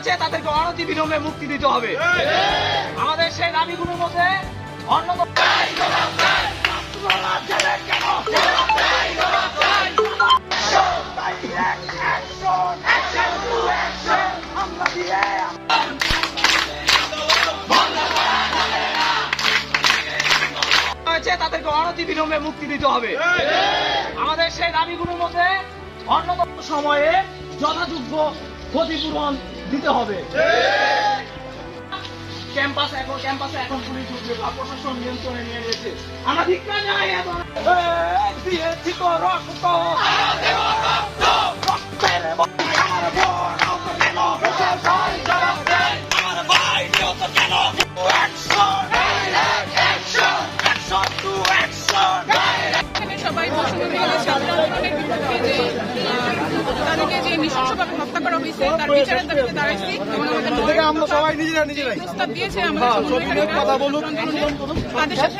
হয়েছে, তাদেরকে অনতি বিলম্বে মুক্তি দিতে হবে। আমাদের সেই দাবিগুলোর মধ্যে তাদেরকে অনতি বিলম্বে মুক্তি দিতে হবে। আমাদের সেই দাবিগুলোর মধ্যে অন্যতম সময়ে যথাযোগ্য ক্ষতিপূরণ দিতে হবে ক্যাম্পাস এখন ক্যাম্পাসে এখন পুলিশ উঠবে বা প্রশাসন নিয়ন্ত্রণে নিয়ে আমরা দিয়েছি তো রক্ত রক্তের আমার বোন কেন? জবাব। আমার ভাই নিহত কেন? সবাই ছাত্র হত্যা তার বিচারের দাবিতে দাঁড়াইছি এবং আমাদের আমরা সবাই নিজেরা নিজেরাই। প্রস্তাব দিয়েছে আমাদের কথা তাদের সাথে